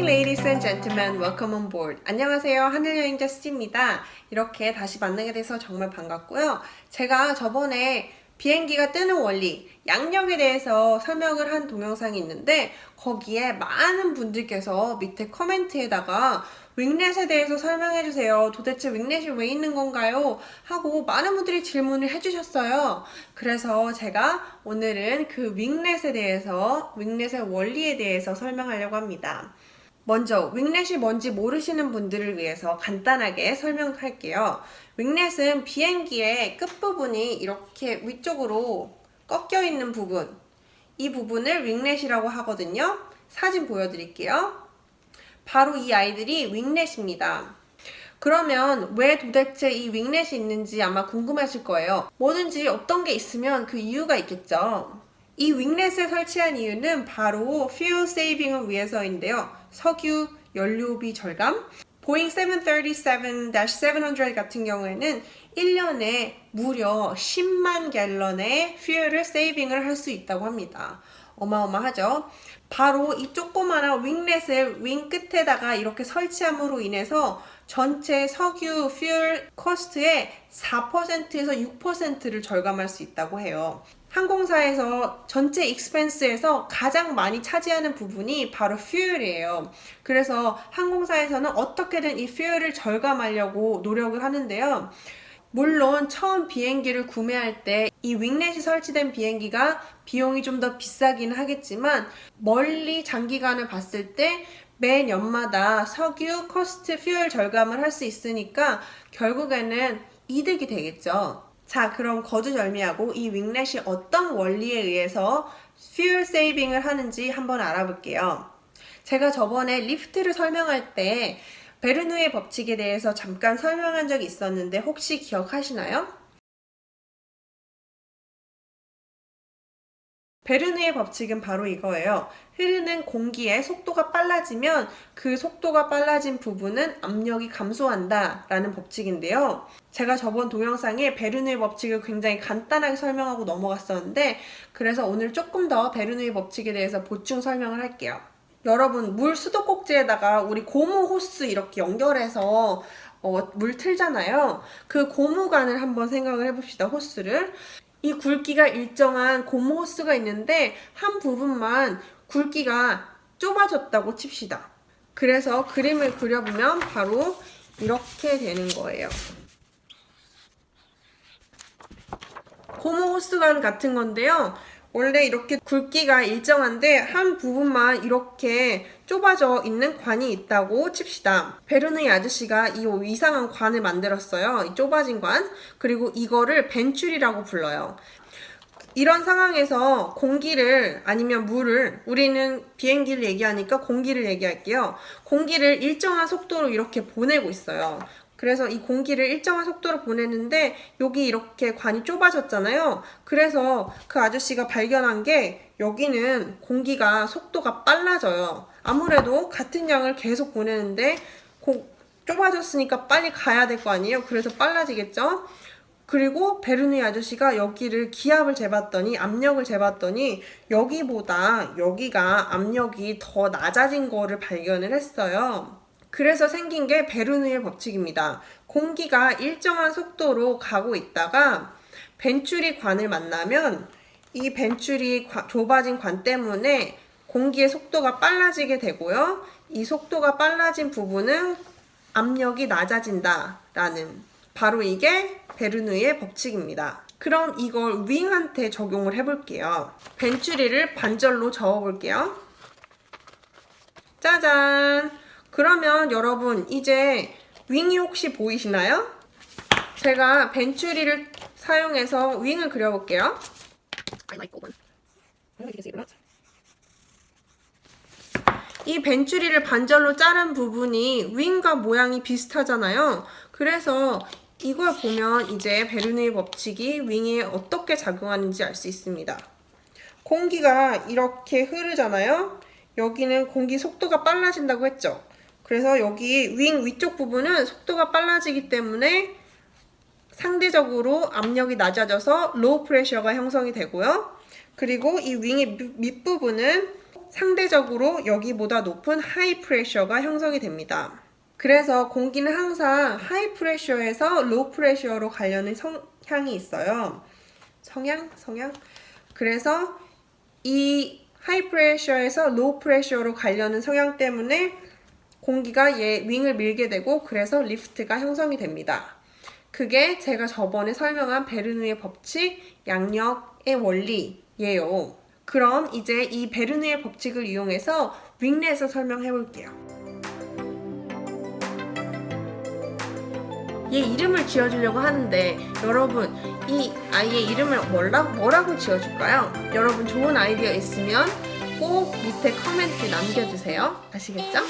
morning, ladies and gentlemen. Welcome on board. 안녕하세요. 하늘 여행자 수지입니다. 이렇게 다시 만나게 돼서 정말 반갑고요. 제가 저번에 비행기가 뜨는 원리, 양력에 대해서 설명을 한 동영상이 있는데 거기에 많은 분들께서 밑에 커멘트에다가 윙넷에 대해서 설명해 주세요. 도대체 윙넷이 왜 있는 건가요? 하고 많은 분들이 질문을 해주셨어요. 그래서 제가 오늘은 그 윙넷에 대해서 윙넷의 원리에 대해서 설명하려고 합니다. 먼저 윙넷이 뭔지 모르시는 분들을 위해서 간단하게 설명할게요. 윙넷은 비행기의 끝부분이 이렇게 위쪽으로 꺾여 있는 부분, 이 부분을 윙넷이라고 하거든요. 사진 보여드릴게요. 바로 이 아이들이 윙넷입니다. 그러면 왜 도대체 이 윙넷이 있는지 아마 궁금하실 거예요. 뭐든지 어떤 게 있으면 그 이유가 있겠죠. 이 윙넷을 설치한 이유는 바로 fuel saving을 위해서인데요. 석유 연료비 절감. 보잉 737-700 같은 경우에는 1년에 무려 10만 갤런의 fuel을 세이빙을 할 수 있다고 합니다. 어마어마하죠? 바로 이 조그마한 윙렛을 윙 끝에다가 이렇게 설치함으로 인해서 전체 석유 fuel 코스트의 4%에서 6%를 절감할 수 있다고 해요. 항공사에서 전체 익스펜스에서 가장 많이 차지하는 부분이 바로 fuel이에요. 그래서 항공사에서는 어떻게든 이 fuel을 절감하려고 노력을 하는데요. 물론 처음 비행기를 구매할 때 이 윙렛이 설치된 비행기가 비용이 좀 더 비싸긴 하겠지만 멀리 장기간을 봤을 때 매 년마다 석유 코스트 퓨얼 절감을 할 수 있으니까 결국에는 이득이 되겠죠. 자, 그럼 거두절미하고 이 윙렛이 어떤 원리에 의해서 퓨얼 세이빙을 하는지 한번 알아볼게요. 제가 저번에 리프트를 설명할 때 베르누의 법칙에 대해서 잠깐 설명한 적이 있었는데 혹시 기억하시나요? 베르누의 법칙은 바로 이거예요. 흐르는 공기의 속도가 빨라지면 그 속도가 빨라진 부분은 압력이 감소한다 라는 법칙인데요. 제가 저번 동영상에 베르누의 법칙을 굉장히 간단하게 설명하고 넘어갔었는데 그래서 오늘 조금 더 베르누의 법칙에 대해서 보충 설명을 할게요. 여러분 물 수도꼭지에다가 우리 고무 호스 이렇게 연결해서 어, 물 틀잖아요. 그 고무관을 한번 생각을 해봅시다. 호스를. 이 굵기가 일정한 고무 호스가 있는데 한 부분만 굵기가 좁아졌다고 칩시다. 그래서 그림을 그려보면 바로 이렇게 되는 거예요. 고무 호스관 같은 건데요. 원래 이렇게 굵기가 일정한데 한 부분만 이렇게 좁아져 있는 관이 있다고 칩시다. 베르누이 아저씨가 이 이상한 관을 만들었어요. 이 좁아진 관. 그리고 이거를 벤출이라고 불러요. 이런 상황에서 공기를 아니면 물을 우리는 비행기를 얘기하니까 공기를 얘기할게요. 공기를 일정한 속도로 이렇게 보내고 있어요. 그래서 이 공기를 일정한 속도로 보내는데 여기 이렇게 관이 좁아졌잖아요. 그래서 그 아저씨가 발견한 게 여기는 공기가 속도가 빨라져요. 아무래도 같은 양을 계속 보내는데 고, 좁아졌으니까 빨리 가야 될 거 아니에요. 그래서 빨라지겠죠. 그리고 베르누이 아저씨가 여기를 기압을 재봤더니 압력을 재봤더니 여기보다 여기가 압력이 더 낮아진 거를 발견을 했어요. 그래서 생긴 게 베르누의 법칙입니다. 공기가 일정한 속도로 가고 있다가 벤츄리 관을 만나면 이 벤츄리 좁아진 관 때문에 공기의 속도가 빨라지게 되고요. 이 속도가 빨라진 부분은 압력이 낮아진다라는 바로 이게 베르누의 법칙입니다. 그럼 이걸 윙한테 적용을 해볼게요. 벤츄리를 반절로 저어볼게요. 짜잔! 그러면 여러분 이제 윙이 혹시 보이시나요? 제가 벤츄리를 사용해서 윙을 그려볼게요. 이 벤츄리를 반절로 자른 부분이 윙과 모양이 비슷하잖아요. 그래서 이걸 보면 이제 베르누이 법칙이 윙에 어떻게 작용하는지 알 수 있습니다. 공기가 이렇게 흐르잖아요. 여기는 공기 속도가 빨라진다고 했죠. 그래서 여기 윙 위쪽 부분은 속도가 빨라지기 때문에 상대적으로 압력이 낮아져서 로우 프레셔가 형성이 되고요. 그리고 이 윙의 밑부분은 상대적으로 여기보다 높은 하이 프레셔가 형성이 됩니다. 그래서 공기는 항상 하이 프레셔에서 로우 프레셔로 가려는 성향이 있어요. 성향? 성향? 그래서 이 하이 프레셔에서 로우 프레셔로 가려는 성향 때문에 공기가 얘 윙을 밀게 되고 그래서 리프트가 형성이 됩니다. 그게 제가 저번에 설명한 베르누의 법칙, 양력의 원리예요. 그럼 이제 이 베르누의 법칙을 이용해서 윙렛을 설명해 볼게요. 얘 이름을 지어주려고 하는데 여러분 이 아이의 이름을 뭐라, 뭐라고 지어줄까요? 여러분 좋은 아이디어 있으면 꼭 밑에 커멘트 남겨주세요. 아시겠죠?